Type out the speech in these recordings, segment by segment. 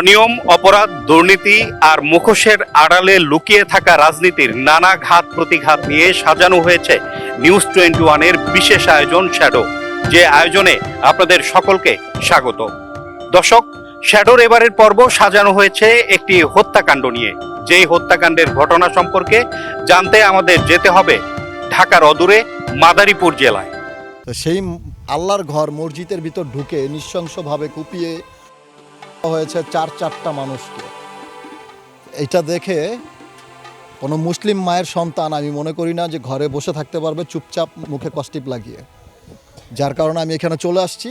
অনিয়ম, অপরাধ, দুর্নীতি আর মুখোশের আড়ালে লুকিয়ে থাকা রাজনীতির নানা ঘাত প্রতিঘাত নিয়ে সাজানো হয়েছে নিউজ টোয়েন্টি ওয়ানের বিশেষ আয়োজন শ্যাডো, যে আয়োজনে আপনাদের সকলকে স্বাগত। দর্শক, শ্যাডোর এবারের পর্ব সাজানো হয়েছে একটি হত্যাকাণ্ড নিয়ে। যেই হত্যাকাণ্ডের ঘটনা সম্পর্কে জানতে আমাদের যেতে হবে ঢাকার অদূরে মাদারীপুর জেলায়। সেই আল্লাহর ঘর মসজিদের ভিতর ঢুকে নৃশংসভাবে কুপিয়ে হয়েছে চার চারটা মানুষকে। এটা দেখে কোনো মুসলিম মায়ের সন্তান, আমি মনে করি না যে ঘরে বসে থাকতে পারবে চুপচাপ মুখে কস্টিপ লাগিয়ে। যার কারণে আমি এখানে চলে আসছি।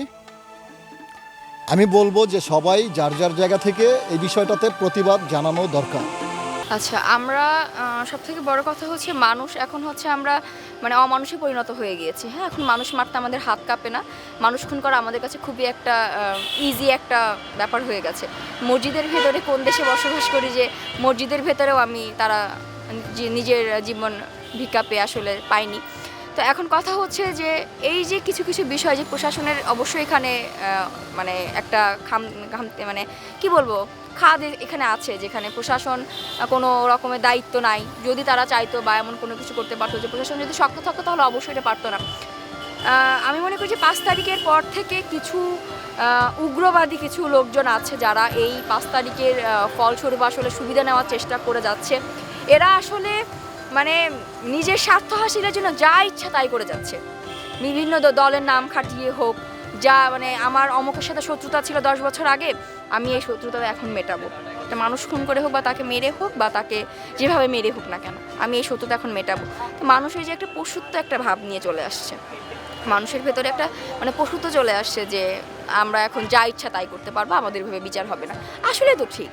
আমি বলব যে সবাই যার যার জায়গা থেকে এই বিষয়টাতে প্রতিবাদ জানানো দরকার। আচ্ছা আমরা সব থেকে বড় কথা হচ্ছে মানুষ এখন হচ্ছে আমরা মানে অমানুষে পরিণত হয়ে গিয়েছি। হ্যাঁ এখন মানুষ মারতে আমাদের হাত কাঁপে না। মানুষ খুন করা আমাদের কাছে খুবই একটা ইজি একটা ব্যাপার হয়ে গেছে। মসজিদের ভেতরে কোন দেশে বসবাস করি যে, মসজিদের ভেতরেও আমি তারা নিজের জীবন ভিক্ষা পেয়ে আসলে পাইনি। তো এখন কথা হচ্ছে যে, এই যে কিছু কিছু বিষয় যে প্রশাসনের অবশ্যই এখানে মানে একটা খাম মানে কি বলব? খাদ এখানে আছে, যেখানে প্রশাসন কোনো রকমের দায়িত্ব নাই। যদি তারা চাইতো বা এমন কোনো কিছু করতে পারতো, যে প্রশাসন যদি শক্ত থাকতো, তাহলে অবশ্যই এটা পারতো না। আমি মনে করি যে পাঁচ তারিখের পর থেকে কিছু উগ্রবাদী কিছু লোকজন আছে যারা এই পাঁচ তারিখের ফলস্বরূপ আসলে সুবিধা নেওয়ার চেষ্টা করে যাচ্ছে। এরা আসলে মানে নিজের স্বার্থ হাসিলের জন্য যা ইচ্ছা তাই করে যাচ্ছে। বিভিন্ন দলের নাম খাটিয়ে হোক যা মানে আমার অমুকের সাথে শত্রুতা ছিল দশ বছর আগে, আমি এই শত্রুতা এখন মেটাবো। একটা মানুষ খুন করে হোক বা তাকে মেরে হোক বা তাকে যেভাবে মেরে হোক না কেন, আমি এই শত্রুতা এখন মেটাবো। তো মানুষের যে একটা পশুত্ব একটা ভাব নিয়ে চলে আসছে। মানুষের ভেতরে একটা মানে পশুত্ব চলে আসছে যে, আমরা এখন যা ইচ্ছা তাই করতে পারব, আমাদের ভাবে বিচার হবে না। আসলে তো ঠিক।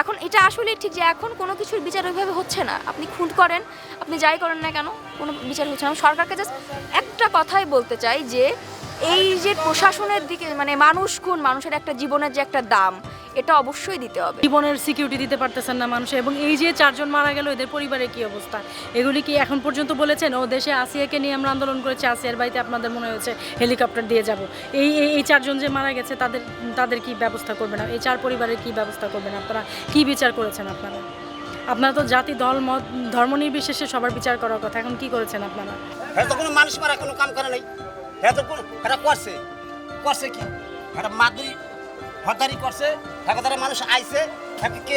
এখন এটা আসলে ঠিক যে এখন কোনো কিছুর বিচার ওইভাবে হচ্ছে না। আপনি খুন করেন, আপনি যাই করেন না কেন, কোনো বিচার হচ্ছে না। সরকারকে জাস্ট একটা কথাই বলতে চাই যে এই যে প্রশাসনের দিকে মানে মানুষ কোন? মানুষের একটা জীবনের যে একটা দাম এটা অবশ্যই দিতে হবে। জীবনের সিকিউরিটি দিতে পারতেছেন না মানুষ এবং এই যে চারজন মারা গেল এদের পরিবারের কি অবস্থা? এগুলি কি এখন পর্যন্ত বলেছেন? ও দেশে আসিয়াকে নিয়ে আমরা আন্দোলন করেছি আসিয়ার বাড়িতে আপনাদের মনে হয়েছে হেলিকপ্টার দিয়ে যাব। এই এই এই চারজন যে মারা গেছে তাদের তাদের কি ব্যবস্থা করবেন? এই চার পরিবারের কি ব্যবস্থা করবেন আপনারা? কি বিচার করেছেন আপনারা? আপনারা তো জাতি দল মত ধর্ম নির্বিশেষে সবার বিচার করার কথা এখন কি করেছেন আপনারা? হ্যাঁ তো কোনো মানুষ মারা কোনো কাম করে নাই। হ্যাঁ তো এটা করছে। করছে কি? এটা মাদুরি হরদারি করছে হ্যাঁ তারা মানুষ আইছে হ্যাঁ কে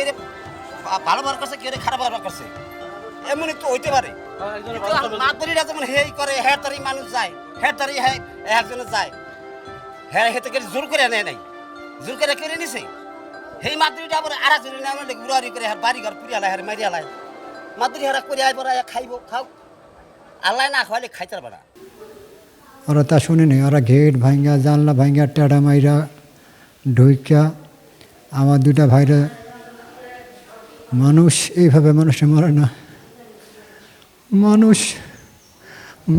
ভালো ব্যবহার করছে কে খারাপ ব্যবহার করছে? এমনই তো হইতে পারে। কিন্তু মাদুরিটা যেমন হেই করে হ্যাঁ মানুষ যায় হ্যাঁ তারি হ্যাঁ একজনে যায় হ্যাঁ হেতে করে জোর করে নেয় নাই জোর করে কেড়ে নিছে। সেই মাদুরিটা আবার আর একজনে নেয় মানে বুড়ারি করে হ্যাঁ বাড়ি ঘর পুরিয়ালা হ্যাঁ মারিয়ালায় মাদুরি হারা করে আইবার খাইব খাও। আল্লাহ না খাওয়ালে খাইতে পারবে না। ওরা তা শুনেনি। ওরা গেট ভাঙ্গা জানলা ভাঙ্গা টেডা মাইরা ঢুইকা আমার দুটা ভাইরা মানুষ, এইভাবে মানুষে মারে না। মানুষ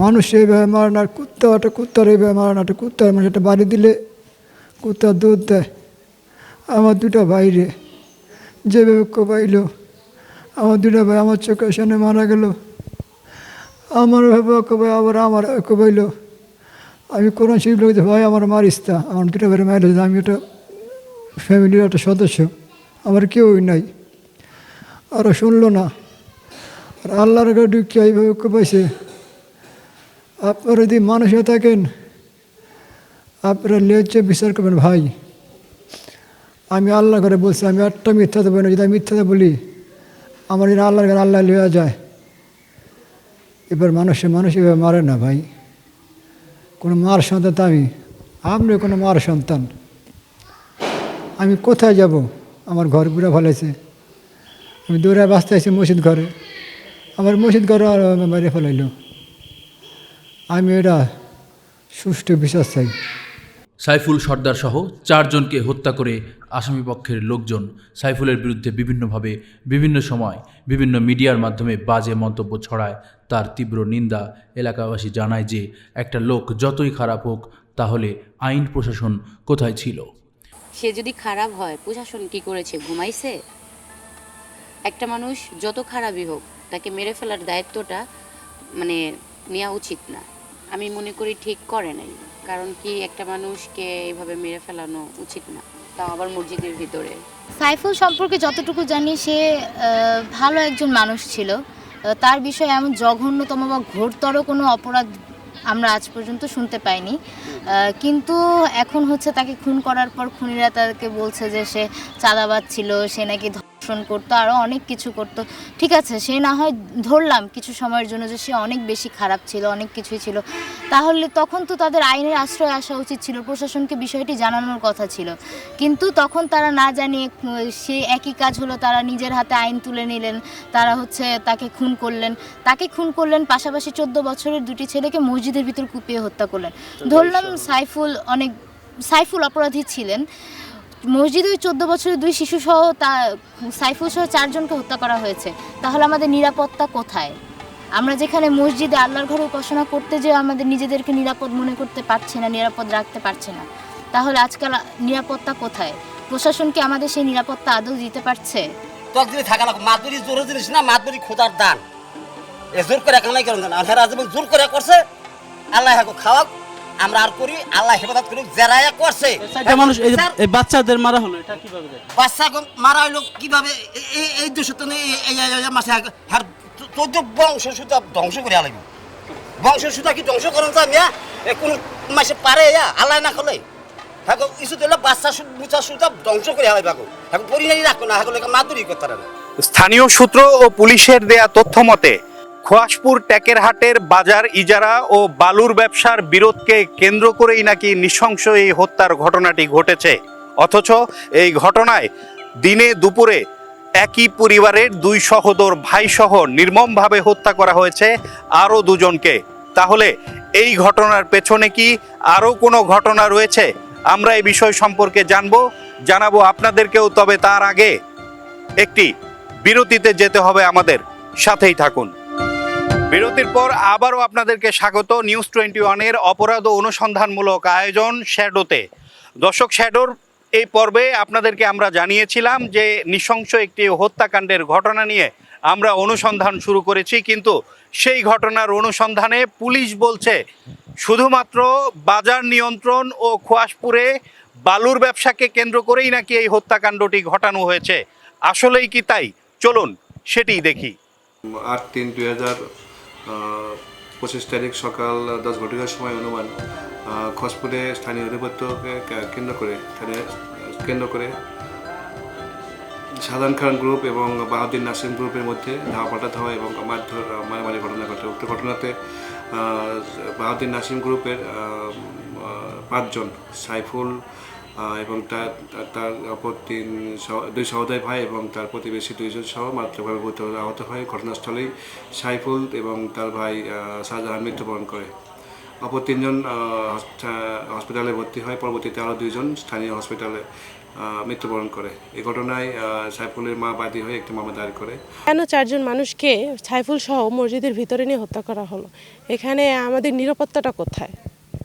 মানুষ এইভাবে মারে না। কুত্তা একটা কুত্তার এইভাবে মারে না। একটা কুত্তার মানুষ একটা বাড়ি দিলে কুত্তা দুধ দেয়। আমার দুটা ভাইরে যেভাবে কোবাইল, আমার দুটা ভাই আমার চোখের সামনে মারা গেল। আমার ভাবে কবে আবার আমার কবাইল। আমি কোরআন শরীফ লোক, ভাই আমার মারিস তা আমার দুটো বেড়ে মারিল আমি একটা ফ্যামিলির একটা সদস্য, আমার কেউই নাই। আরও শুনলো না। আর আল্লাহর ঘরে ঢুকে এইভাবে কবাইছে আপনারা যদি মানুষ হয়ে থাকেন, আপনারা লেজে বিচার করবেন, ভাই। আমি আল্লাহ ঘরে বলছি, আমি একটা মিথ্যা দেবো না, যদি আমি মিথ্যাতে বলি, আমার আল্লাহর ঘরে আল্লাহ লিয়া যায়। এবার মানুষে মানুষ এভাবে মারে না, ভাই। কোনো মার সন্তান আমি আপনি কোনো মার সন্তান। আমি কোথায় যাব? আমার ঘর পুরো ফেলেছে আমি দৌড়ায় বাঁচতে আছি মসজিদ ঘরে। আমার মসজিদ ঘরে মেরে ফেলাইল। আমি এটা সুষ্ঠু বিশ্বাস চাই। সাইফুল সর্দার সহ চারজনকে হত্যা করে আসামি পক্ষের লোকজন সাইফুলের বিরুদ্ধে বিভিন্নভাবে, বিভিন্ন সময় বিভিন্ন মিডিয়ার মাধ্যমে বাজে মন্তব্য ছড়ায়। তার তীব্র নিন্দা এলাকাবাসী জানায় যে, একটা লোক যতই খারাপ হোক, তাহলে আইন প্রশাসন কোথায় ছিল? সে যদি খারাপ হয়, প্রশাসন কি করেছে? ঘুমাইছে? একটা মানুষ যত খারাপই হোক, তাকে মেরে ফেলার দায়িত্বটা মানে নেওয়া উচিত না। আমি মনে করি ঠিক করে নাই। কারণ কি একটা মানুষকে এইভাবে মেরে ফেলানো উচিত না। তাও আবার মসজিদের ভিতরে। সাইফুল সম্পর্কে যতটুকু জানি সে ভালো একজন মানুষ ছিল। তার বিষয়ে এমন জঘন্যতম বা ঘোরতর কোনো অপরাধ আমরা আজ পর্যন্ত শুনতে পাইনি। কিন্তু এখন হচ্ছে তাকে খুন করার পর খুনিরা তাকে বলছে যে সে চাঁদাবাদ ছিল, সে নাকি ধর্ষণ করতো আরও অনেক কিছু করতো। ঠিক আছে সে না হয় ধরলাম কিছু সময়ের জন্য যে সে অনেক বেশি খারাপ ছিল অনেক কিছুই ছিল। তাহলে তখন তো তাদের আইনের আশ্রয় আসা উচিত ছিল প্রশাসনকে বিষয়টি জানানোর কথা ছিল। কিন্তু তখন তারা না জানিয়ে সে একই কাজ হলো তারা নিজের হাতে আইন তুলে নিলেন তারা হচ্ছে তাকে খুন করলেন। তাকে খুন করলেন পাশাপাশি চোদ্দ বছরের দুটি ছেলেকে মসজিদের ভিতর কুপিয়ে হত্যা করলেন। ধরলাম সাইফুল অনেক সাইফুল অপরাধী ছিলেন মসজিদে ওই চোদ্দ বছরের দুই শিশু সহ তা সাইফুল সহ চারজনকে হত্যা করা হয়েছে। তাহলে আমাদের নিরাপত্তা কোথায়? আমরা যেখানে মসজিদে আল্লাহর ঘরে উপাসনা করতে যে আমাদের নিজেদেরকে নিরাপদ মনে করতে পারছে না, নিরাপদ রাখতে পারছে না, তাহলে আজকাল নিরাপত্তা কোথায়? প্রশাসন কি আমাদের সেই নিরাপত্তা আদৌ দিতে পারছে? করে করছে, আল্লাহ হাকো খাওয়াক। আমরা আর করি আল্লাহ হেফাজত করুক যারা করছে। মানুষ এই বাচ্চাদের মারা হলো এটা কীভাবে বাচ্চা মারা হইল কীভাবে? এই দেশে তো মাসে হার চোদ্দ বংশ সুতা ধ্বংস করে আলাইব। বংশ সুতা কি ধ্বংস করেন যা মিয়া এ কোন মাসে পারে ইয়া আল্লাহ না খলে হ্যাঁ ইস্যু দিলে বাচ্চা মুচা সুতা ধ্বংস করে আলাইব হাকো হ্যাঁ পরিণামই রাখো না হাকো মাদুরি করতে না। স্থানীয় সূত্র ও পুলিশের দেয়া তথ্য মতে খোয়াসপুর টেকেরহাটের বাজার ইজারা ও বালুর ব্যবসার বিরোধকে কেন্দ্র করেই নাকি নৃশংস এই হত্যার ঘটনাটি ঘটেছে। অথচ এই ঘটনায় দিনে দুপুরে একই পরিবারের দুই সহোদর ভাইসহ নির্মমভাবে হত্যা করা হয়েছে আরও দুজনকে। তাহলে এই ঘটনার পেছনে কি আরও কোনো ঘটনা রয়েছে? আমরা এই বিষয় সম্পর্কে জানব, জানাব আপনাদেরকেও, তবে তার আগে একটি বিরতিতে যেতে হবে আমাদের সাথেই থাকুন। বিরতির পর আবারও আপনাদেরকে স্বাগত নিউজ টোয়েন্টি ওয়ানের অপরাধ ও অনুসন্ধানমূলক আয়োজন শ্যাডোতে। দর্শক শ্যাডোর এই পর্বে আপনাদেরকে আমরা জানিয়েছিলাম যে নৃশংস একটি হত্যাকাণ্ডের ঘটনা নিয়ে আমরা অনুসন্ধান শুরু করেছি, কিন্তু সেই ঘটনার অনুসন্ধানে পুলিশ বলছে, শুধুমাত্র বাজার নিয়ন্ত্রণ ও খোয়াশপুরে বালুর ব্যবসাকে কেন্দ্র করেই নাকি এই হত্যাকাণ্ডটি ঘটানো হয়েছে। আসলেই কি তাই? চলুন, সেটিই দেখি। আট তিন দুই পঁচিশ তারিখ সকাল দশ ঘটিকার সময় অনুমান খসপুরে স্থানীয় অধিপত্যকে কেন্দ্র করে কেন্দ্র করে সাধারণ খান গ্রুপ এবং বাহাদুর নাসিম গ্রুপের মধ্যে ধাওয়া পাল্টা ধাওয়া এবং মারধর মারামারি ঘটনা ঘটে। উক্ত ঘটনাতে বাহাদুর নাসিম গ্রুপের পাঁচজন, সাইফুল এবং তার, তার- অপর তিন দুই সহোদয় ভাই এবং তার প্রতিবেশী দুইজন সহ মাত্রভাবে গুরুতর আহত হয় ঘটনাস্থলেই সাইফুল এবং তার ভাই শাহজাহান মৃত্যুবরণ করে। অপর তিনজন হসপিটালে ভর্তি হয় পরবর্তীতে আরও দুইজন স্থানীয় হসপিটালে মৃত্যুবরণ করে। এই ঘটনায় সাইফুলের মা বাদী হয়ে একটি মামলা দায়ের করে। কেন চারজন মানুষকে সাইফুল সহ মসজিদের ভিতরে নিয়ে হত্যা করা হলো? এখানে আমাদের নিরাপত্তাটা কোথায়?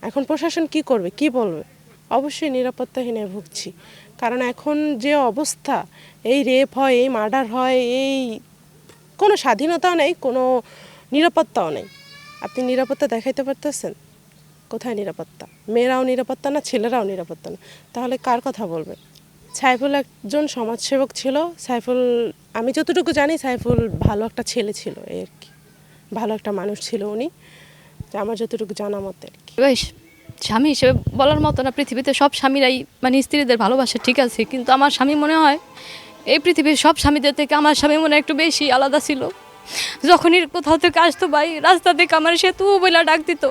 এখন প্রশাসন কি করবে? কি বলবে? অবশ্যই নিরাপত্তাহীনে ভুগছি। কারণ এখন যে অবস্থা, এই রেপ হয়, এই মার্ডার হয়, এই কোনো স্বাধীনতাও নেই, কোনো নিরাপত্তাও নেই। আপনি নিরাপত্তা দেখাইতে পারতেছেন? কোথায় নিরাপত্তা? মেয়েরাও নিরাপত্তা না, ছেলেরাও নিরাপত্তা না। তাহলে কার কথা বলবে সাইফুল একজন সমাজসেবক ছিল। সাইফুল, আমি যতটুকু জানি, সাইফুল ভালো একটা ছেলে ছিল এই আর কি। ভালো একটা মানুষ ছিল উনি। আমার যতটুকু জানা মতে আর কি। বেশ। স্বামী হিসেবে বলার মতো না, পৃথিবীতে সব স্বামীরাই মানে স্ত্রীদের ভালোবাসে ঠিক আছে, কিন্তু আমার স্বামী মনে হয় এই পৃথিবীর সব স্বামীদের থেকে আমার স্বামী মনে একটু বেশি আলাদা ছিল। যখনই কোথাও থেকে আসতো ভাই, রাস্তা থেকে আমার সে তু বইলা ডাক দিত।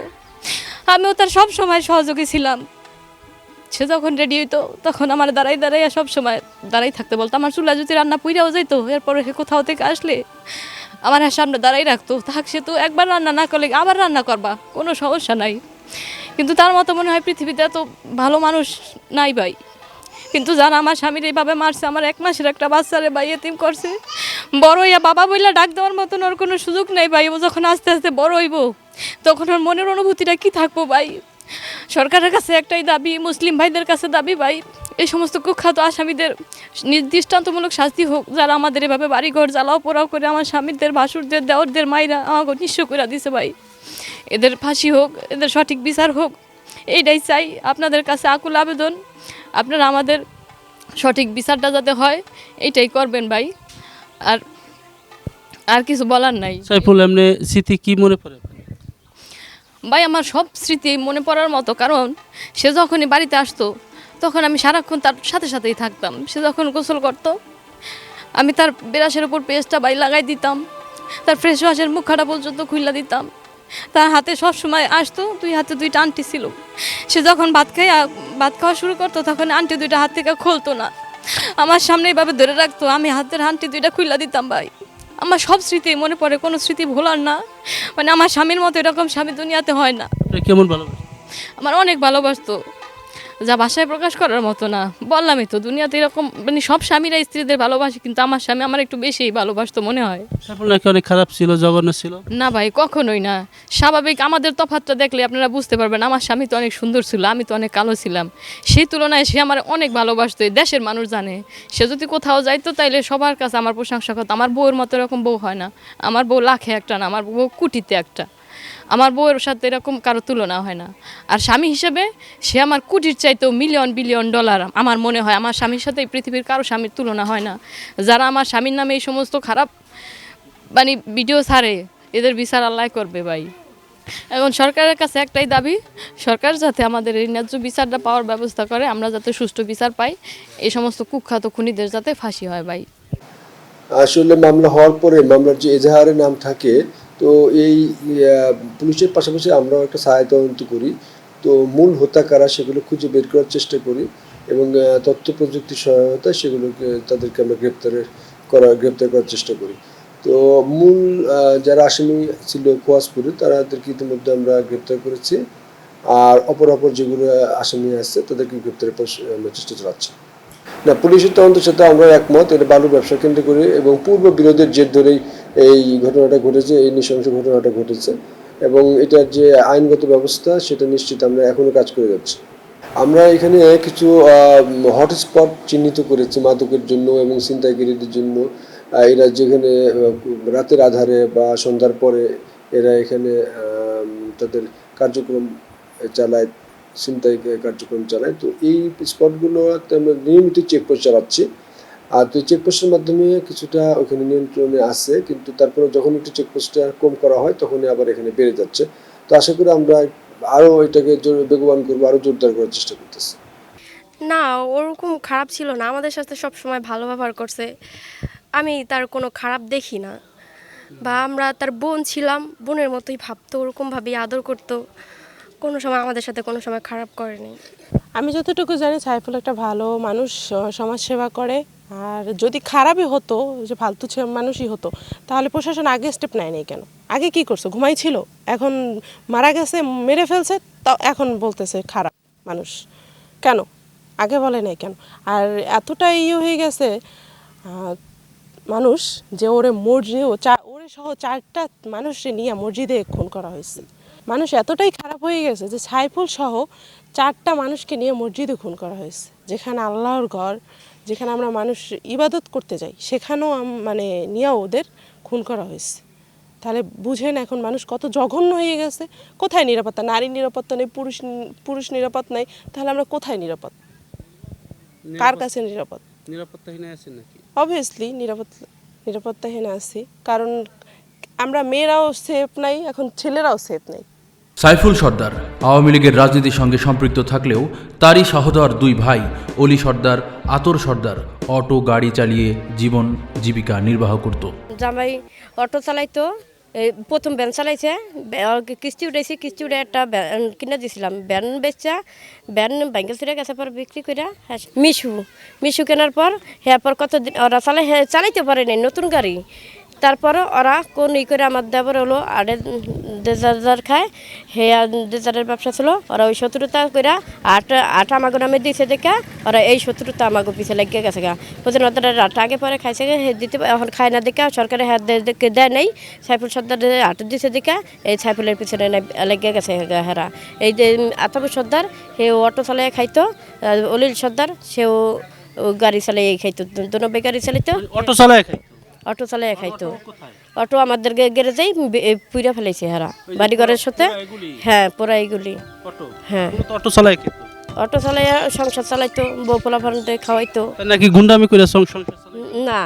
আমিও তার সব সময় সহযোগী ছিলাম। সে যখন রেডি হইতো, তখন আমার দাঁড়াই দাঁড়াই সব সময় দাঁড়াই থাকতে বলতো। আমার চুলা যদি রান্না পুইরাও যাইতো, এরপরে সে কোথাও থেকে আসলে আমার সামনে দাঁড়াই রাখতো। থাক, সে তো একবার রান্না না করলে আবার রান্না করবা, কোনো সমস্যা নাই। কিন্তু তার মতো মনে হয় পৃথিবীতে এত ভালো মানুষ নাই ভাই। কিন্তু জানা, আমার স্বামীর এইভাবে মারছে, আমার এক মাসের একটা বাচ্চারে ভাই এতিম করছে। বড় হইয়া বাবা বইলা ডাক দেওয়ার মতন ওর কোনো সুযোগ নেই ভাই, ও যখন আস্তে আস্তে বড় হইব, তখন ওর মনের অনুভূতিটা কি থাকব ভাই? সরকারের কাছে একটাই দাবি, মুসলিম ভাইদের কাছে দাবি ভাই, এই সমস্ত কুখ্যাত আসামিদের নির্দিষ্টান্তমূলক শাস্তি হোক, যারা আমাদের এভাবে বাড়িঘর জ্বালাও পোড়াও করে আমার স্বামীদের, ভাসুরদের, দেওরদের মাইরা আমাকে নিঃস্ব করে দিছে ভাই। এদের ফাঁসি হোক এদের সঠিক বিচার হোক এইটাই চাই। আপনাদের কাছে আকুল আবেদন আপনারা আমাদের সঠিক বিচারটা যাতে হয় এইটাই করবেন ভাই। আর আর কিছু বলার নাই। সাইফুল এমনি স্মৃতি কি মনে পড়ে? ভাই আমার সব স্মৃতি মনে পড়ার মতো কারণ সে যখনই বাড়িতে আসতো তখন আমি সারাক্ষণ তার সাথে সাথেই থাকতাম। সে যখন গোসল করতো আমি তার বেরাসের উপর পেস্টটা বাড়ি লাগাই দিতাম তার ফ্রেশ ওয়াশের মুখাটা পর্যন্ত খুইলা দিতাম। তার হাতে সব সময় আসতো দুই হাতে দুইটা আন্টি ছিল। সে যখন ভাত খাই ভাত খাওয়া শুরু করতো তখন আন্টি দুইটা হাত থেকে খুলতো না। আমার সামনে এইভাবে ধরে রাখতো আমি হাতের আন্টি দুইটা খুললা দিতাম ভাই। আমার সব স্মৃতি মনে পড়ে কোনো স্মৃতি ভোলার না। মানে আমার স্বামীর মতো এরকম স্বামী দুনিয়াতে হয় না। কেমন ভালোবাসতো আমার অনেক ভালোবাসতো। যা ভাষায় প্রকাশ করার মতো না। বললামই তো দুনিয়াতে এরকম মানে সব স্বামীরা স্ত্রীদের ভালোবাসে কিন্তু আমার স্বামী আমার একটু বেশিই ভালোবাসতো মনে হয়। নাকি অনেক খারাপ ছিল জঘন্য ছিল? না ভাই কখনোই না। স্বাভাবিক আমাদের তফাতটা দেখলে আপনারা বুঝতে পারবেন আমার স্বামী তো অনেক সুন্দর ছিল আমি তো অনেক কালো ছিলাম। সেই তুলনায় সে আমার অনেক ভালোবাসতো এই দেশের মানুষ জানে। সে যদি কোথাও যাইতো তাইলে সবার কাছে আমার প্রশংসা করতো। আমার বউয়ের মতো এরকম বউ হয় না। আমার বউ লাখে একটা না আমার বউ কুটিতে একটা। আমার বউয়ের সাথে এরকম কারও তুলনা হয় না। আর স্বামী হিসেবে সে আমার কুটির চাইতেও মিলিয়ন বিলিয়ন ডলার আমার মনে হয়। আমার স্বামীর সাথে এই পৃথিবীর কারও স্বামীর তুলনা হয় না। যারা আমার স্বামীর নামে এই সমস্ত খারাপ মানে ভিডিও ছাড়ে, এদের বিচার আল্লাহ করবে ভাই। এখন সরকারের কাছে একটাই দাবি, সরকার যাতে আমাদের এই ন্যায্য বিচারটা পাওয়ার ব্যবস্থা করে, আমরা যাতে সুষ্ঠু বিচার পাই, এই সমস্ত কুখ্যাত খুনিদের যাতে ফাঁসি হয় ভাই। আসলে মামলা হওয়ার পরে মামলার যে এজাহারে নাম থাকে তো এই পুলিশের পাশাপাশি আমরাও একটা সহায়তা তদন্ত করি। তো মূল হোতা কারা সেগুলো খুঁজে বের করার চেষ্টা করি এবং তথ্য প্রযুক্তির সহায়তায় সেগুলোকে তাদেরকে আমরা গ্রেপ্তারের করা, গ্রেপ্তার করার চেষ্টা করি। তো মূল যারা আসামি ছিল কোয়াসপুরে তাদেরকে ইতিমধ্যে আমরা গ্রেপ্তার করেছি। আর অপর অপর যেগুলো আসামি আছে তাদেরকে গ্রেপ্তারের পর আমরা চেষ্টা চালাচ্ছি। না, পুলিশের তদন্তের সাথে আমরা একমত। এটা বালু ব্যবসা কেন্দ্র করে এবং পূর্ব বিরোধের জের ধরেই এই ঘটনাটা ঘটেছে, এই নৃশংস ঘটনাটা ঘটেছে এবং এটার যে আইনগত ব্যবস্থা সেটা নিশ্চিত আমরা এখনও কাজ করে যাচ্ছি। আমরা এখানে কিছু হটস্পট চিহ্নিত করেছি মাদকের জন্য এবং ছিনতাইকারীদের জন্য। এরা যেখানে রাতের আধারে বা সন্ধ্যার পরে এরা এখানে তাদের কার্যক্রম চালায়, ছিনতাই কার্যক্রম চালায়। তো এই স্পটগুলোতে আমরা নিয়মিত চেকপোস্ট চালাচ্ছি। আর তো চেকপোস্টের মাধ্যমে কিছুটা ওখানে নিয়ন্ত্রণে আছে, কিন্তু তারপরে যখন একটু চেকপোস্টটা কম করা হয়, তখনই আবার এখানে বেড়ে যাচ্ছে। তো আশা করি আমরা আরও এটাকে বেগবান করব আরও জোরদার করার চেষ্টা করতেছি। না, ওরকম খারাপ ছিল না। আমাদের সাথে সব সময় ভালো ব্যবহার করছে। আমি তার কোনো খারাপ দেখি না। বা আমরা তার বোন ছিলাম, বোনের মতোই ভাবতো, ওরকমভাবেই আদর করতো। কোনো সময় আমাদের সাথে কোনো সময় খারাপ করেনি আমি যতটুকু জানি সাইফুল একটা ভালো মানুষ, স- সমাজ সেবা করে। আর যদি খারাপই হতো, যে ফালতু মানুষই হতো, তাহলে প্রশাসন আগে স্টেপ নেয়নি কেন? আগে কি করছে? ঘুমাইছিল এখন মারা গেছে, মেরে ফেলছে, তাও এখন বলতেছে খারাপ মানুষ। কেন? আগে বলে নাই কেন? আর এতটাই ইয়ে হয়ে গেছে মানুষ যে ওরে মসজিদে, ও চা, ওরে সহ চারটা মানুষকে নিয়ে মসজিদে খুন করা হয়েছে। মানুষ এতটাই খারাপ হয়ে গেছে যে সাইফুল সহ চারটা মানুষকে নিয়ে মসজিদে খুন করা হয়েছে। যেখানে আল্লাহর ঘর যেখানে আমরা মানুষ ইবাদত করতে যাই সেখানেও মানে নিয়ে ওদের খুন করা হয়েছে। তাহলে বুঝেন এখন মানুষ কত জঘন্য হয়ে গেছে। কোথায় নিরাপত্তা? নারীর নিরাপত্তা নেই পুরুষ পুরুষ নিরাপদ নাই তাহলে আমরা কোথায় নিরাপদ? কার কাছে নিরাপদ? নিরাপত্তাহীন আছেন নাকি? অবভিয়াসলি নিরাপত্তা নিরাপত্তাহীন আছি। কারণ আমরা মেয়েরাও সেফ নাই এখন ছেলেরাও সেফ নাই। সাইফুল সর্দার আওয়ামী লীগের রাজনীতির সঙ্গে সম্পৃক্ত থাকলেও তারই সহদর দুই ভাই, অলি সর্দার, আতর সর্দার, অটো, গাড়ি চালিয়ে জীবন জীবিকা নির্বাহ করত। জামাই অটো চালাইতো প্রথম ভ্যান চালাইছে কিস্তি উঠেছি কিস্তি উঠে একটা কিনে দিয়েছিলাম ভ্যান বেচা, ভ্যান ব্যাংকে ছিঁড়ে গেছে পর বিক্রি করে হ্যাঁ মিশু। মিশু কেনার পর হ্যাঁ পর কত ওরা চালাই হ্যাঁ চালাইতে পারে নাই, নতুন গাড়ি। তারপরে ওরা কোন ই করে আমার দেবর হলো আড়ে দেজার খায় হে দেজারের ব্যবসা ছিল ওরা ওই শত্রুতা করে আট আট আমাকে নামে দিয়েছে দেখে ওরা এই শত্রুতা আমাকে পিছিয়ে লেগে গেছে গা। প্রতিদিন ওদের আট আগে পরে খাইছে গে, দিতে এখন খায় না দেখে সরকারের হাত দেয় নেই সাইফুল সর্দার আট দিছে দেখে এই সাইফুলের পিছনে লেগে গেছে হেরা। এই যে আতাবুর সর্দার হে অটো চালাই খাইতো অলিল সর্দার সেও গাড়ি চালাই খাইতো দুনব্বই গাড়ি চালাইতো। অটো চালায় অটো চালাইয়া খাইতো। অটো আমাদের গ্যারেজেই পুইরা হারা। বাড়ি ঘরের সাথে? হ্যাঁ পুরা এইগুলি হ্যাঁ। অটো চালাই অটো চালাইয়া সংসার চালাইতো বউ পোলা খাওয়াইতো। নাকি গুন্ডামি করে সংসার না।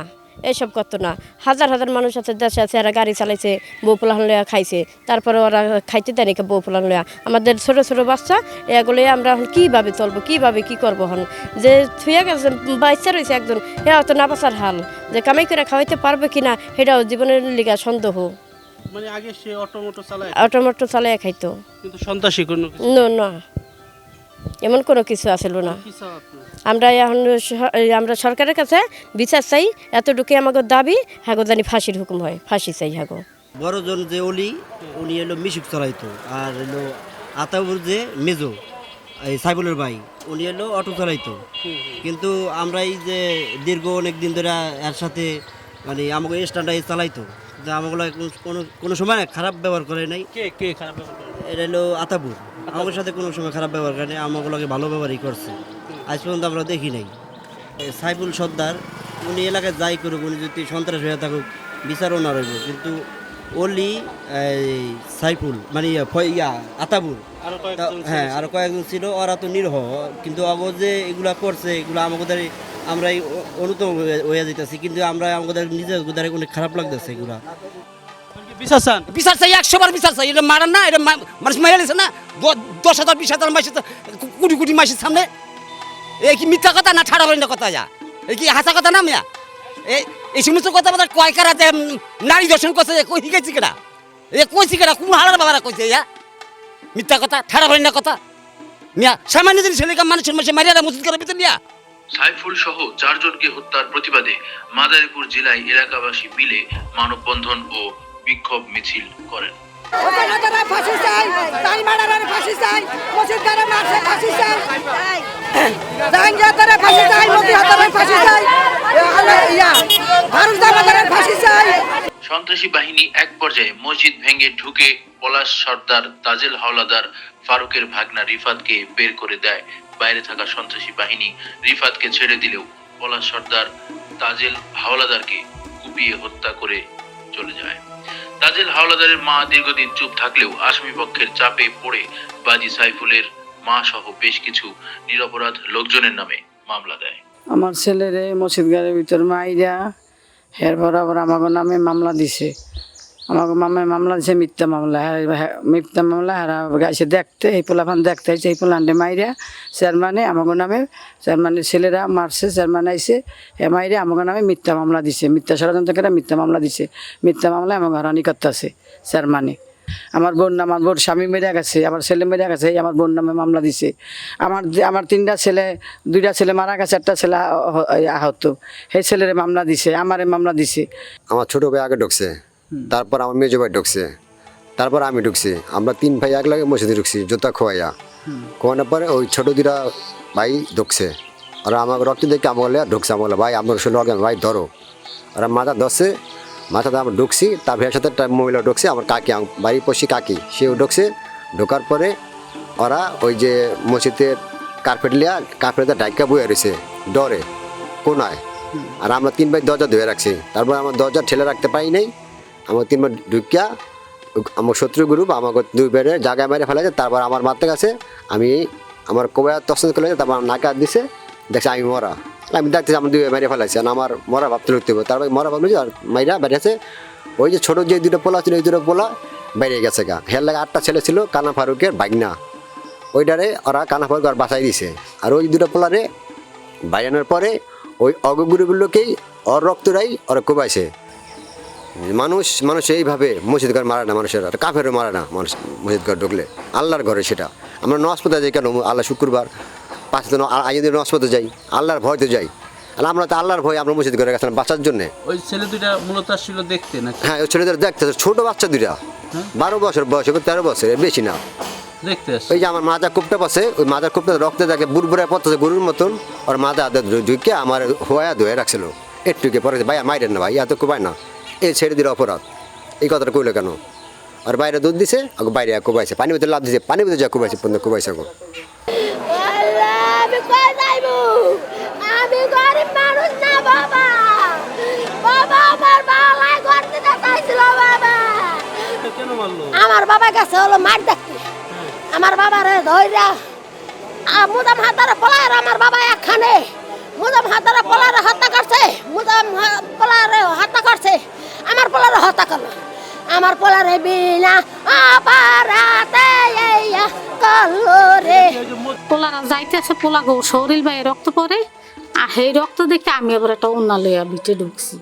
এইসব করতো না। হাজার হাজার মানুষ আছে দেশে আছে এরা গাড়ি চালাইছে বউ পোলান লয়া খাইছে। তারপরে ওরা খাইতে দেয় নাকি বউ পোলান লয়া আমাদের ছোট ছোট বাচ্চা এগুলো আমরা এখন কীভাবে চলবো কীভাবে কী করব হন যে থুয়ে গেছে বাচ্চা রয়েছে একজন হে অত না বাঁচার হাল। যে কামাই করে খাওয়াইতে পারবে কি না সেটাও জীবনের লিগা সন্দেহ। মানে আগে সে অটোমোটো চালায়? অটোমেটো চালাই খাইতো। কিন্তু সন্ত্রাসী কোনো না। এমন কোনো কিছু আসিল না? আমরা এখন আমরা সরকারের কাছে বিচার চাই এতটুকু আমাকে দাবি হাগো জানি ফাঁসির হুকুম হয় ফাঁসি চাই হাগো বড়জন যে অলি উনি এলো মিশুক চালাইতো আর এলো আতাউর যে মেজো এই সাইবুলের ভাই উনি এলো অটো চালাইতো কিন্তু আমরা এই যে দীর্ঘ অনেক দিন ধরে এর সাথে মানে আমাকে স্ট্যান্ডার্ড চালাইতো যে আমাকে কোনো কোনো সময় খারাপ ব্যবহার করে নাই কে কে খারাপ ব্যবহার করে? এটা হলো আতাপুর আমাদের সাথে কোনো সময় খারাপ ব্যবহার করে নাই আমাগুলোকে ভালো ব্যবহারই করছে। আজ পর্যন্ত আমরা দেখি নাই। সাইফুল সর্দার উনি এলাকায় যাই করুক উনি যদি সন্ত্রাস হয়ে থাকুক বিচারও না রইব। কিন্তু ওলি সাইফুল মানে ইয়া, আতাবুর হ্যাঁ আরও কয়েকজন ছিল ওরা তো নিরহ। কিন্তু অগ যে এগুলা করছে এগুলো আমাদের আমরা অনুত হয়ে যেতেছি কিন্তু আমরা আমাদের নিজের দ্বারা অনেক খারাপ লাগতেছে এগুলা। বিচার চান বিচার চাই একশো বার বিচার চাই এটা মারান না এটা মানুষ মারা গেছে না? দশ হাজার বিশ হাজার মাসে কোটি কোটি মাসের সামনে? এই কি মিথ্যা কথা না ঠাড়া বলেন কথা যা? এই কি হাসা কথা না মিয়া? এই এই সমস্ত কথা বার্তা কয় কারা নারী দর্শন করছে কই শিখাইছি কেটা এ কইছি কেটা কোন হালার বাবারা কইছে ইয়া? মিথ্যা কথা ঠাড়া বলেন না কথা? মিয়া সামান্য জিনিস ছেলেকে মানুষের মাসে মারিয়া মসজিদ করার ভিতর নিয়া? সাইফুল সহ চারজনকে হত্যার প্রতিবাদে মাদারীপুর জেলায় এলাকাবাসী মিলে মানববন্ধন ও বিক্ষোভ মিছিল করেন। ফাঁসি চাই তাই মারার ফাঁসি চাই মসজিদ মারছে ফাঁসি চাই জাহাঙ্গীর ফাঁসি চাই মোদি হাতারে ফাঁসি চাই ভারত জামাতারে ফাঁসি চাই সন্ত্রাসী বাহিনী এক পর্যায়ে মসজিদ ভেঙে ঢুকে পলাশ সর্দার তাজেল হাওলাদার ফারুকের ভাগনা রিফাতকে বের করে দেয়। বাইরে থাকা সন্ত্রাসী বাহিনী রিফাতকে ছেড়ে দিলেও পলাশ সর্দার তাজেল হাওলাদারকে কুপিয়ে হত্যা করে চলে যায়। তাজেল হাওলাদারের মা দীর্ঘদিন চুপ থাকলেও আসামি পক্ষের চাপে পড়ে বাজি সাইফুলের মা সহ বেশ কিছু নিরপরাধ লোকজনের নামে মামলা দেয়। আমার ছেলেরে মসজিদ গাড়ির ভিতর মাইরা হের বরাবর আমাকে নামে মামলা দিছে। আমাকে মামে মামলা দিছে মিথ্যা মামলা হ্যাঁ, হ্যাঁ, মিথ্যা মামলা হারা গাইছে দেখতে এই পোলাফান দেখতে হয়েছে এই পোলান্ডে মাইরা চেয়ারম্যানে আমাকে নামে চেয়ারম্যানের ছেলেরা মারছে চেয়ারম্যান আইসে এ মাইরে আমাকে নামে মিথ্যা মামলা দিছে মিথ্যা ষড়যন্ত্রকারীরা মিথ্যা মামলা দিছে মিথ্যা মামলা আমাকে হারানি করতেছে চেয়ারম্যানে। আমার বোন আমার বোন স্বামী মেরে গেছে আমার ছেলে মেরে গেছে আমার বোন নামে মামলা দিছে। আমার আমার তিনটা ছেলে দুইটা ছেলে মারা গেছে একটা ছেলে আহত। সেই ছেলের মামলা দিছে আমারে মামলা দিছে। আমার ছোট ভাই আগে ঢুকছে। তারপর আমার মেজো ভাই ঢুকছে। তারপর আমি ঢুকছি। আমরা তিন ভাই এক লাগে মসজিদে ঢুকছি জুতা খোয়াইয়া। খোয়ানোর পরে ওই ছোট দুটা ভাই ঢুকছে। আর আমাকে রক্ত দেখে আমাকে বলে, ঢুকছে। আমাকে বলে, ভাই আমার শুনে ভাই ধরো। আর মাথা ধরছে। মাথাতে আমরা ঢুকছি। তার ভাইয়ের সাথে একটা মহিলা ঢুকছে আমার কাকি আমার বাড়ির পড়শি কাকি। সেও ঢুকছে। ঢোকার পরে ওরা ওই যে মসজিদের কার্পেট লিয়া কার্পেটে ডাইকা বয়ে রয়েছে ডরে কোনায়। আর আমরা তিন ভাই দরজা ধুয়ে রাখছি। তারপর আমার দরজা ঠেলে রাখতে পারি নাই। আমার তিনবার ঢুকিয়া আমার শত্রু গ্রুপ আমাকে দুই বেড়ে জায়গায় মেরে ফেলেছে তারপর আমার মারতে গেছে। আমি আমার কোবায় তসন করে তারপর আমার নাকা দিছে, দেখছে আমি মরা। আমি দেখতেছি আমার দুই মেরে ফেলেছে আর আমার মরা ভাবতে লুকতে হবে। তারপর মরা ভাবছি আর মাইরা বেরিয়েছে ওই যে ছোটো যে দুটো পোলা ছিল, ওই দুটো পোলা বেরিয়ে গেছে গা। হের লাগে আটটা ছেলে ছিল, কানা ফারুকের বাইগনা ওইটারে ওরা কানা ফারুক আর বাঁচাই দিছে। আর ওই দুটো পোলারে বাইরানোর পরে ওই অগগুরুগুলোকেই অর রক্তরাই ওরা কোবাইছে। মানুষ মানুষ এইভাবে মসজিদ ঘর মারে না মানুষের আর কাফেরও মারে না মানুষ মসজিদ ঘর ঢুকলে। আল্লাহর ঘরে সেটা। আমরা নসপতে যাই কেন? আল্লাহ শুক্রবার। পাঁচ দিন আগে দিন নসপতে যাই আল্লাহর ভয়তে যাই। আর আমরা তো আল্লাহর ভয় আমরা মসজিদ ঘরে গেছিলাম বাঁচার জন্যে। ওই ছেলে দুইটা মূলত আসছিল দেখতে নাকি? হ্যাঁ ওই ছেলেদের দেখতে ছোট বাচ্চা দুইটা। বারো বছর বয়স তেরো বছর বেশি না। দেখতে ওই যে আমার মাজা কূপটা পাশে ওই মাজার কূপটা রক্তে দেখে বুড়বুড়ে পড়তেছে গরুর মতন। ওর মাথা হাতে ঢুকে আমার হওয়া ধুয়ে রাখছিল। একটুকে পরে ভাই মাইরেন না ভাই এত কোবাই না। এই ছেড়ে দিল অপরাধ। এই কথাটা কইলো কেন? আর বাইরে দুধ দিছে আগে বাইরে কোবাইছে। পানি ভিতরে লাভ দিছে পানি ভিতরে যা কোবাইছে পর্যন্ত কোবাইছে গো। আমি কই যাইবো? আমি গরিব মানুষ না বাবা। বাবা আমার বালাই ঘর দিতে চাইছিল বাবা। আমার বাবা গেছে হলো মার দেখতে। আমার বাবারে ধইরা মুদাম হাতারা পলার আমার বাবা একখানে। মুদাম হাতারা পলার হত্যা করছে মুদাম পলার হত্যা করছে। আমার পলার হত্যা করল আমার পলারে বিনা এইয়া করল রে। পোলারা যাইতেছে পোলা গো শরীর বাইরে রক্ত পড়ে আর সেই রক্ত দেখে আমি আবার একটা অন্য লইয়া বিটে ঢুকছি।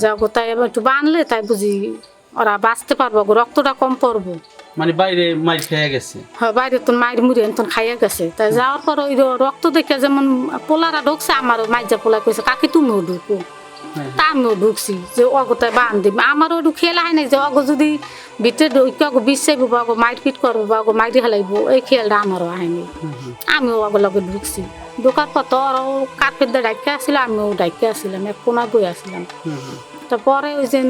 যা গো তাই আবার একটু বানলে তাই বুঝি ওরা বাঁচতে পারব গো রক্তটা কম পড়ব। মানে বাইরে মাইর খেয়ে গেছে। হ্যাঁ বাইরে তো মায়ের মুড়ি এনতন খাইয়া গেছে। তাই যাওয়ার পর ওই রক্ত দেখে যেমন পোলারা ঢুকছে আমারও মাইজা পোলা কইছে কাকি তুমিও ঢুকো। তা আমিও ঢুকছি, যে অগতায় বান দিবি আমারও একটু খেয়াল হয় নাই যে অগ যদি ভিতরে ঢুকে অগ বিশ্বাইব বা অগ মাইর পিট করব বা অগ মাইরি হেলাইব এই খেয়ালটা আমারও হয়নি আমিও অগ লগে ঢুকছি। ঢোকার পর তো ওরাও কার্পেট দিয়ে ডাইকে আসছিল আমিও ডাইকে আসছিলাম এক কোনায় বই আসছিলাম তারপরে ওই যে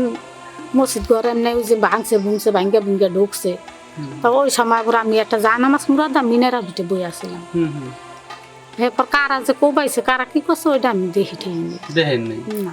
মসজিদ ঘর এমনি ওই যে ভাঙছে ভুংছে ভাঙ্গা ভুঙ্গা ঢুকছে। তো ওই সময় আমি একটা জানা মাছ মুরাদা মিনারা ভিটে বই আসছিলাম এরপর কারা যে কোবাইছে কারা কি করছে ওইটা আমি দেখি দেখেন না।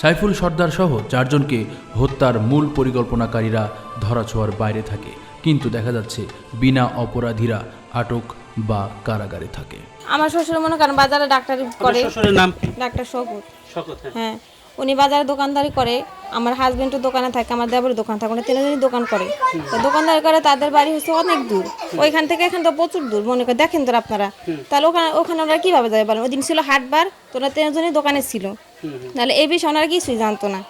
সাইফুল সর্দার সহ চারজনকে হত্যার মূল পরিকল্পনাকারীরা ধরাছোঁয়ার বাইরে থাকে কিন্তু দেখা যাচ্ছে বিনা অপরাধীরা আটক বা কারাগারে থাকে। আমার শ্বশুর মনে করেন বাজারে ডাক্তারি করে। শ্বশুরের নাম ডাক্তার শকুর শকত হ্যাঁ। হ্যাঁ। উনি বাজারে দোকানদারি করে, আমার হাজবেন্ডও দোকানে থাকে, আমার দেবরের দোকান থাকে ওরা তিনজনই দোকান করে। তো দোকানদারি করে তাদের বাড়ি হচ্ছে অনেক দূর। ওইখান থেকে এখান তো প্রচুর দূর, মনে করে দেখেন তো আপনারা। তাহলে ওখানে ওখানে ওরা কীভাবে যাবে বলেন? ওই দিন ছিল হাটবার তো ওরা তিনজনই দোকানে ছিল। তাহলে এই বিষয়ে ওনারা কিছুই জানতো না।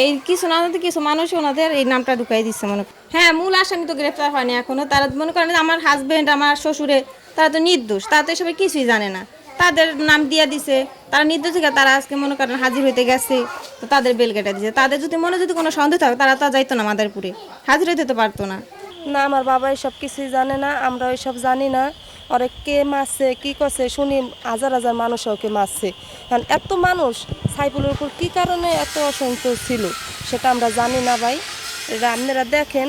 এই কিছু না কিছু মানুষ ওনাদের এই নামটা ঢুকাই দিচ্ছে মনে। হ্যাঁ মূল আসামি তো গ্রেফতার হয়নি এখনও। তারা মনে করেন আমার হাজবেন্ড আমার শ্বশুরে, তারা তো নির্দোষ, তারা তো এসবে কিছুই জানে না। তাদের নাম দিয়া দিছে। তারা নির্দোষ থেকে তারা আজকে মনে করেন হাজির হইতে গেছে। তো তাদের বেল কেটে দিছে। তাদের যদি মনে যদি কোনো সন্দেহ থাকে, তারা তো যাইতো না মাদারপুরে। হাজির হইতে তো পারতো না। না, আমার বাবা এসব কিছুই জানে না, আমরা ওইসব জানি না। ওরে কে মারছে, কি করছে, শুনি, হাজার হাজার মানুষ ওকে মারছে। কারণ এত মানুষ সাইফুলের উপর কী কারণে এত অসন্তোষ ছিল, সেটা আমরা জানি না ভাই। এটা আপনারা দেখেন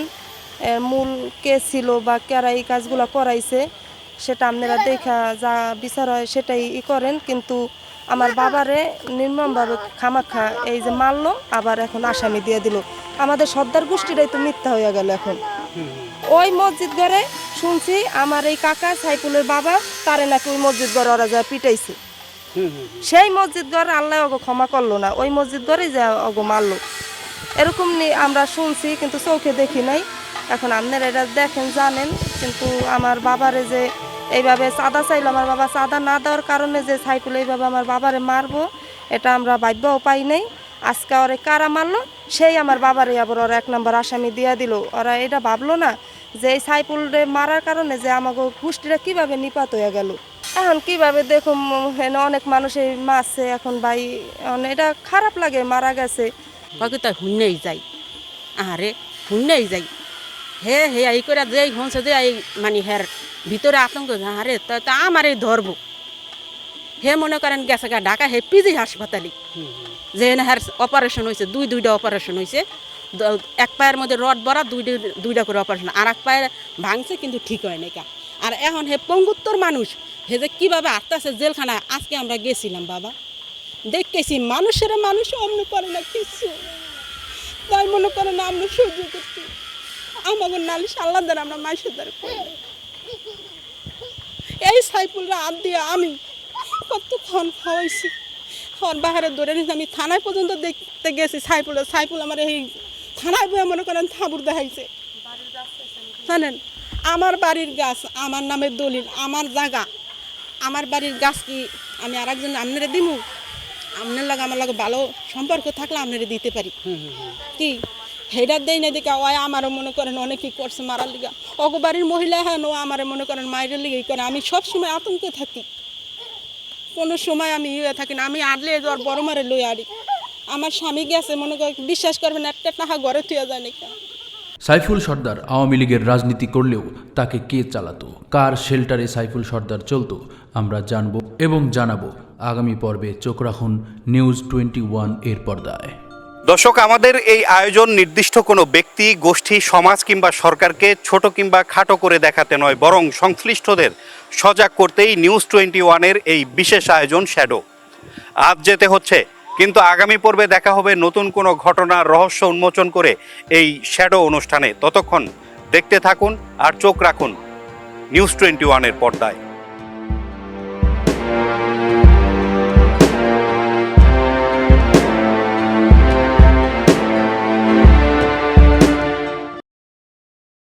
মূল কে ছিল বা কারা এই কাজগুলো করাইছে। সেটা আপনারা দেখা যা বিচার হয় সেটাই ই করেন, কিন্তু আমার বাবারে নির্মমভাবে খামাখা এই যে মারলো, আবার এখন আসামি দিয়ে দিল। আমাদের সর্দার গোষ্ঠীটাই তো মিথ্যা হয়ে গেল এখন। ওই মসজিদ ঘরে শুনছি আমার এই কাকা সাইফুলের বাবা, তারে নাকি ওই মসজিদ ঘরে ওরা যা পিটাইছে। সেই মসজিদ ঘরে আল্লাহ ওগো ক্ষমা করল না, ওই মসজিদ ঘরে যা ওগো মারলো। এরকম আমরা শুনছি, কিন্তু চোখে দেখি নাই। এখন আপনারা এটা দেখেন, জানেন, কিন্তু আমার বাবারে যে এইভাবে চাঁদা চাইলো আমার বাবা। চাঁদা না দেওয়ার কারণে যে সাইফুল এইভাবে আমার বাবারে মারবো, এটা আমরা ভাব্যও পাই নাই। আজকে ওরে কারা মারলো, সেই আমার বাবারে আবার ওরা এক নম্বর আসামি দিয়া দিল। ওরা এটা ভাবলো না যে এই সাইফুলরে মারার কারণে যে আমাকে গোষ্ঠীরা কীভাবে নিপাত হয়ে গেল। এখন কীভাবে দেখুন অনেক মানুষ এই মারছে এখন ভাই। এটা খারাপ লাগে, মারা গেছে। বাকি তো হুন্নেই যাই। আরে হুন্নেই যাই। হে হে এই করে যে হচ্ছে যে মানে হের ভিতরে আতঙ্ক আরে তা তা আমারে ধরবো। হে মনে করেন গেছে গা ঢাকা হে পিজি হাসপাতালে যে হের অপারেশন হয়েছে দুই দুইটা অপারেশন হয়েছে এক পায়ের মধ্যে রড ভরা দুইটা দুইটা করে অপারেশন আর এক পায়ে ভাঙছে কিন্তু ঠিক হয় না আর এখন হে পঙ্গুত্তর মানুষ হে যে কীভাবে আসতেছে জেলখানায় আজকে আমরা গেছিলাম বাবা। দেখতেছি মানুষের মানুষ অমন করে না কিছু। তাই মনে করে না আমরা সহ্য করছি আমাকে নালিশ আল্লাহ দ্বারা আমরা মাসের দ্বারা। এই সাইফুলরা আদ দিয়ে আমি কতক্ষণ খাওয়াইছি। খাওয়ার বাহারে ধরে নিয়েছি আমি থানায় পর্যন্ত দেখতে গেছি সাইফুল সাইফুল আমার এই থানায় বয়ে মনে করেন থাবুর দেখাইছে। জানেন আমার বাড়ির গাছ আমার নামের দলিল আমার জায়গা। আমার বাড়ির গাছ কি আমি আর একজন আপনারা দিমু? আপনার লাগে আমার লাগে ভালো সম্পর্ক থাকলে আপনারা দিতে পারি। কি? হেডার দেয় না দেখে, ওই আমারও মনে করেন অনেকেই করছে মারার লিগা। অগো বাড়ির মহিলা হ্যাঁ ও আমার মনে করেন মায়ের লিগেই করে। আমি সব সময় আতঙ্কে থাকি। কোনো সময় আমি ইয়ে থাকি না, আমি আডলে আর বড় মারে লই আড়ি আমার স্বামী গেছে, মনে করেন, বিশ্বাস করবেন, একটা টাকা ঘরে থুয়ে যায় নাকি। সাইফুল সর্দার আওয়ামী লীগের রাজনীতি করলেও তাকে কে চালাতো? কার শেল্টারে সাইফুল সর্দার চলতো? আমরা জানব এবং জানাব। আগামী পর্বে চোখ রাখুন নিউজ টোয়েন্টি ওয়ানের পর্দায়। দর্শক, আমাদের এই আয়োজন নির্দিষ্ট কোনো ব্যক্তি, গোষ্ঠী, সমাজ কিংবা সরকারকে ছোট কিংবা খাটো করে দেখাতে নয়, বরং সংশ্লিষ্টদের সজাগ করতেই নিউজ টোয়েন্টি ওয়ানের এই বিশেষ আয়োজন শ্যাডো। আজ যেতে হচ্ছে, কিন্তু আগামী পর্বে দেখা হবে নতুন কোনো ঘটনার রহস্য উন্মোচন করে এই শ্যাডো অনুষ্ঠানে। ততক্ষণ দেখতে থাকুন আর চোখ রাখুন নিউজ টোয়েন্টি ওয়ানের পর্দায়।